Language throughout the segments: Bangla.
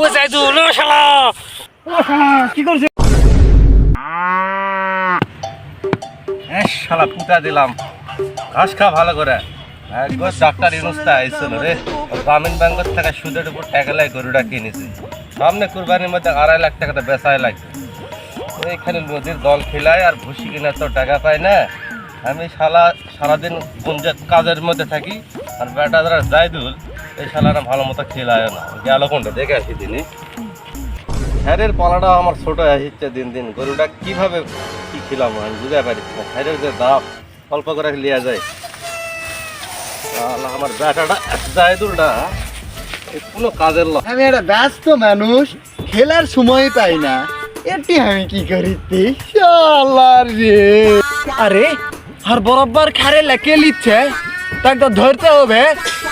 ও সাইদুল ও শালা। ও শালা কি করছিস শালা পুতা দিলাম। ঘাস খা ভালো করে। একবার ডাক্তার ইনুস্তা আইছিল রে। গ্রামীণ ব্যাংকের থেকে সুদের উপর টাকা লাই গরুটা কিনেছি। সামনে কুরবানির মধ্যে আড়াই লাখ টাকাটা বেচাই লাগবে এইখানে নদীর দল খেলায় আর ভুসি কিনা তো টাকা পায় না। আমি শালা সারাদিন কোন কাজের মধ্যে থাকি। আর বেটা যারা জাইদুল এই শালারা ভালো মতো খেলায় না। গেল কোনটা? দেখে আসি দিনই হ্যারের পালাটা আমার ছোট আসছে দিন দিন। গরুটা কীভাবে কি খেলাম আমি বুঝতে পারছি না। হ্যারের যে দাম অল্প করে লিয়া যায়। আমার বেটাটা জায়দুলটা কোনো কাজের লোক আমি একটা ব্যস্ত মানুষ, খেলার সময় পাই না। এটি আমি কি করিতে রে। আরে, আর বরাবর খারে লেকে লিচ্ছে তাকে ধরতে হবে।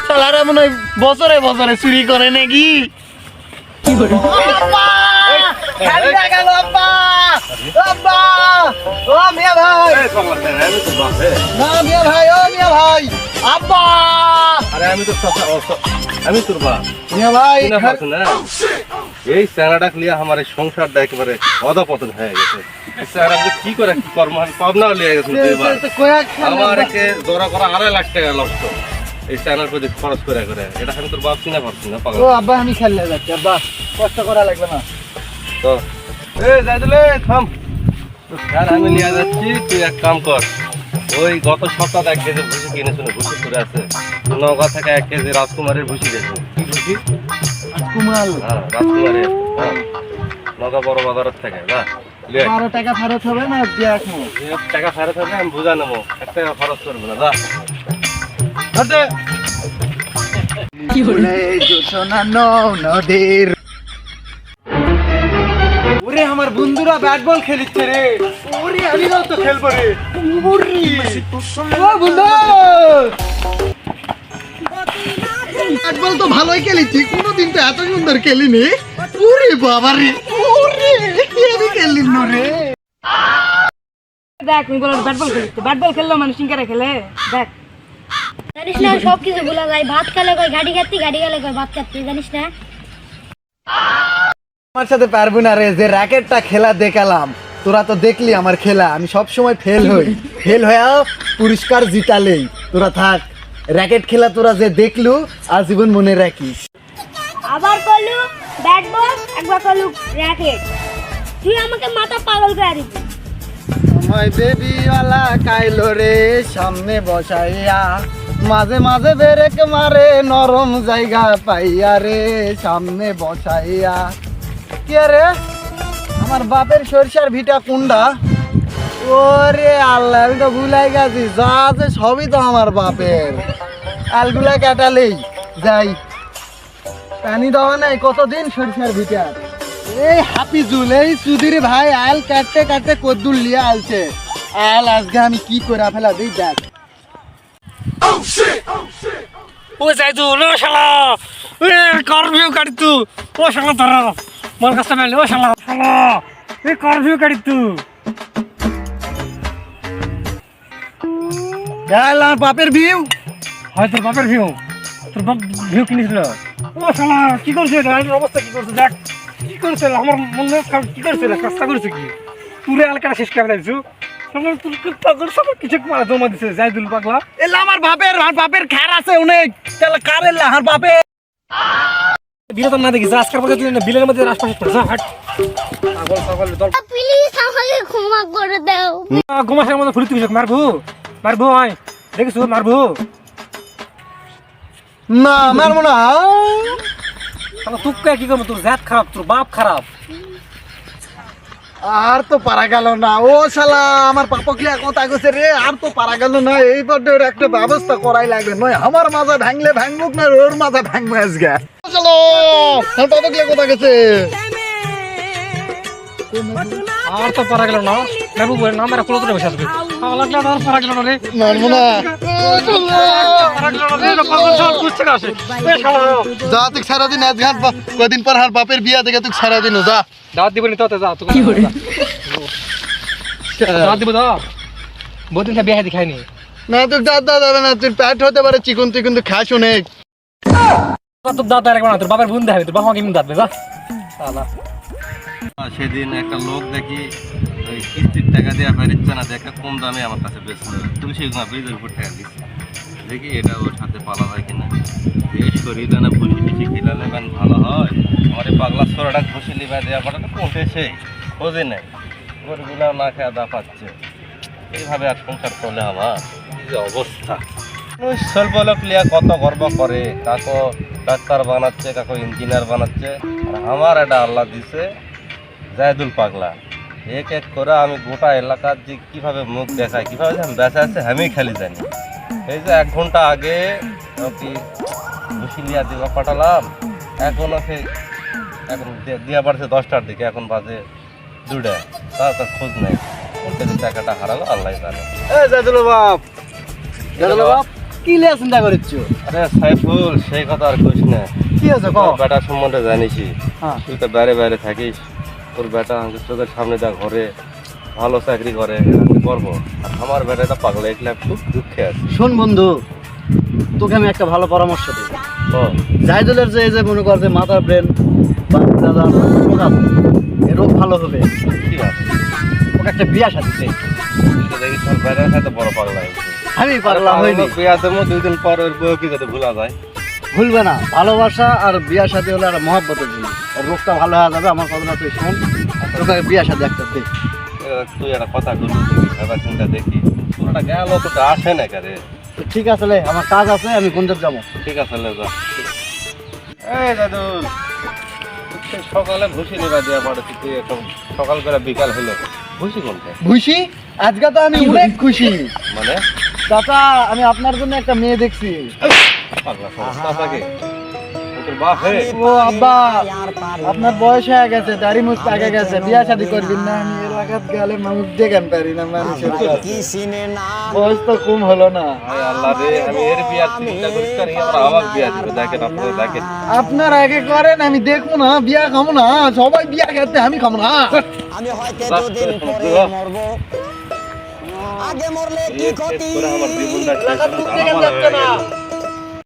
শালারা মনে হয় বছরে বছরে চুরি করে নাকি? কমলা স্যার, আমি তোর বাপ। ভাই না এই স্যানাটা লিয়ে আমার সংসারটা একেবারে অধপতন হয়ে গেছে। এই কি করে কি কর্ম আমি পাবনাও লিয়ে গেছে আমার জোড়া করা আড়াই লাখ টাকা নষ্ট এই স্যানার প্রতি খরচ করে করে। এটা আমি তোর বাপ চিনা পারছি না পাগল। ও আব্বা আমি খেললে যাচ্ছি আব্বা কষ্ট করা লাগবে না। তো এ যাইদুলে থাম। তো আমি নিয়ে যাচ্ছি তুই এক কাম কর। ওই গত সপ্তাহে এক কেজি ভুসি কিনেছিল ভুসি করে আছে। নগা থেকে এক কেজি রাজকুমারের ভুসি গেছে কি ভুসি? কুমাল হ্যাঁ রাজকুমারের হ্যাঁ। নগা বড় বাজারের থেকে না। বারো টাকা ফেরত হবে না টাকা ফেরত হবে আমি বুঝা নেব। এক টাকা খরচ করব না যা। নদীর। ওরে আমার বন্ধুরা ব্যাট বল খেলিচ্ছে রে। ওরে আমি তো খেলব রে। বন্ধু। ব্যাট বল তো ভালোই খেলেছি কোনোদিন তো এত সুন্দর খেলিনি। ওরে বাবা রে ওরে আমি খেলিনি রে। দেখ ব্যাট বল খেলিস ব্যাট বল খেললো মানুষ সিঙ্কারে খেলে। দেখ। জানিস না সব কিছু ভুলা যায়। ভাত খেলে কই গাড়ি খাচ্ছি গাড়ি খেলে কই ভাত খাচ্ছি জানিস না? আমার সাথে পারব না রে যে র্যাকেটটা খেলা দেখালাম তোরা তো দেখলি আমার খেলা আমি সব সময় ফেল হই। ফেল হয়েও পুরস্কার জিতালেই। তোরা থাক র্যাকেট খেলা তোরা যে দেখলু আজীবন মনে রাখিস। আবার করলু ব্যাট বল একবার করলু র্যাকেট তুই আমাকে মাথা পাগল করে দিবি। আমায় বেবিওয়ালা কাইলো রে সামনে বসাইয়া। মাঝে মাঝে বেরেক মারে নরম জায়গা পাইয়া রে সামনে বসাইয়া। কে রে? আমার বাপের সরিষার ভিটা কুন্ডা ওরে আল্লাহ, আমি তো ভুলাই গেছি। যা আছে সবই তো আমার বাপের। আলগুলা কাটালেই যাই। পানি দেওয়া নাই কতদিন সরিষার ভিটা এই হাফিজুল এই সুধীর ভাই আল কাটতে কাটতে কদ্দুর লিয়ে আলছে। আল আজকে আমি কি করে ফেলা দিই দেখ। ও সাইদুল ও শালা। এ কারভিউ কাটি তু। ও শালা ধর মোর কাছে মেলে ও শালা শালা। এ কারভিউ কাটি তু। দেখ আমার বাপের ভিউ হয় তোর বাপের ভিউ তোর বাপ ভিউ কিনেছিল? ও শালা কি করছে? গাড়ির অবস্থা কি করছে? দেখ। কি করছে? আমার মনে হয় কি কাজটা করছে কি? তুরে আলকাটা শেষ করে দিছু শালা তুই কি পাগল সব কিছু মারা জমা দিছে জাইদুল পাগলা। এলা আমার বাপের আমার বাপের খার আছে অনেক। তাহলে কার আমার বাপের? বিনোদন না দেখি আজকের পরে তুই না বিলের মধ্যে আশপাশে পড়ে যা হাট। পাগল পাগল দল। প্লিজ আমাকে ক্ষমা করে দাও। ঘুমাসের মধ্যে ফুলি তুই মারবু? মারবু আয়। দেখিস মারবু? না মারবো না। তাহলে তুই কে করব? তোর জাত খারাপ তোর বাপ খারাপ। আর তো পারা গেল না। ও শালা আমার পাপক লিয়া কথা কইছে রে? আর তো পারা গেল না। এই পর্যায়ে একটা ব্যবস্থা করাই লাগবে। নয় আমার মাজা ভাঙলে ভাঙবুক না ওর মাজা ভাঙবে আজকে। চলো আমার পাপক লিয়া কথা গেছে? আর তো পারা গেল না। বাবু বলে না মেরা কুলো বসে আসবে লাগলে আর পারা গেল না রে। মারবো না না যা তুই সারাদিন আজ ঘাট কদিন পর হার বাপের বিয়া দেখে তুই সারাদিন যা। দাঁত দিবনি তো যা তুই কি করে দাঁত দিব দাও বহুদিন বিয়ে দেখায়নি না তুই দাঁত দাঁত যাবে না তুই প্যাট হতে পারে চিকন তুই কিন্তু খাস অনেক। তোর দাঁত আর একবার না তোর বাবার বোন দেখাবে তোর বাবা কেমন দাঁতবে যা। শালা সেদিন একটা লোক দেখি কিস্তির টাকা দেওয়া পারিচ্ছে না দেখে কম দামে আমার কাছে বেচলো তুলসী গুঁড়া ব্রিজের উপর টাকা দিচ্ছে। দেখি এটা ওর সাথে পালা হয় কিনা। করি না ভুসি টুসি খিলালে বেন ভালো হয়। আমার এই পাগলা ছোড়াটা ঘুষি লিবা দেওয়া পাঠাটা কোনটে সেই, খোঁজে নেই। ওরগুলো না খেয়ে দা পাচ্ছে। এইভাবে আর সংসার চলে আমার। যে অবস্থা? ওই স্বল্প লোক লিয়া কত গর্ব করে। কাকো ডাক্তার বানাচ্ছে, কাকো ইঞ্জিনিয়ার বানাচ্ছে। আর আমার এটা আল্লাহ দিছে, জায়দুল পাগলা। এক এক করে আমি গোটা এলাকার যে কীভাবে মুখ দেখাই কীভাবে বেঁচে আছে আমি খালি জানি। এই যে এক ঘণ্টা আগে কি মুসিলিয়া দিবা পাঠালাম এখন ওকে এখন দিয়া পারছে দশটার দিকে এখন বাজে দুটা তার তার খোঁজ নেই। টাকাটা হারালো আল্লাহ জানে। এ জাদুল বাপ! জাদুল বাপ? কি লিয়া চিন্তা করিচ্ছো আরে সাইফুল সেই কথা আর কইস না। কি আছে তোর বেটা সম্বন্ধে জানিসই। হ্যাঁ। তুই তো বাইরে বাইরে থাকিস। তোর বেটা চোখের সামনে যা ঘরে। ভালো চাকরি করে আমি করব আর আমার বেটাটা পাগলা একলা খুব দুঃখে আছে। শোন বন্ধু তোকে আমি একটা ভালো পরামর্শ দেব তো জাইদুলের যে এই যে মনে কর যে মাথার ব্রেন বা দাদা রোগ আছে এই রোগ ভালো হবে। ঠিক আছে ওকে একটা বিয়া সাথে তুই তো দেখিস তোর বেটার সাথে বড় পাগলা হয়েছে। আমি হয়নি বিয়া দেবো দুই দিন পর ওর বউ কি যাতে ভুলা যায়। ভুলবে না। ভালোবাসা আর বিয়ার সাথে হলে একটা মহব্বতের জিনিস। রোগটা ভালো হয়ে যাবে আমার কথাটা তুই শোন। তোকে বিয়ার সাথে একটা দে। এ, তুই একটা কথা দেখি ভেবা চিন্তা দেখি। তোরটা গেল তোটা আসে না কারে। ঠিক আছে লে আমার কাজ আছে আমি গুঞ্জর যাব? ঠিক আছে লে যা। এই দাদু সকালে ভুসি নিবা পড়ে তুই এখন সকাল করে বিকাল হলো ভুসি কোনটা? খুশি আজকে তো আমি অনেক খুশি। মানে? চাচা আমি আপনার জন্য একটা মেয়ে দেখছি। পাগলা ও আব্বা আপনার বয়স হয়ে গেছে দাড়ি মুছ আগে গেছে বিয়া শাদি করবেন না আমি এলাকাত গেলে মানুষ দেখেন পারি না মানুষের। বয়স তো কম হলো না। আয় আল্লাহ রে আমি এর বিয়ার চিন্তা করছি আর এবার বিয়া দিবে দেখেন আপনারা দেখেন। আপনার আগে করেন আমি দেখব না বিয়া খাব না সবাই বিয়া খেতে আমি খাব না। আমি হয়তো দুদিন পরে। মরবো? আগে মরলে কি ক্ষতি? আমার জীবনটা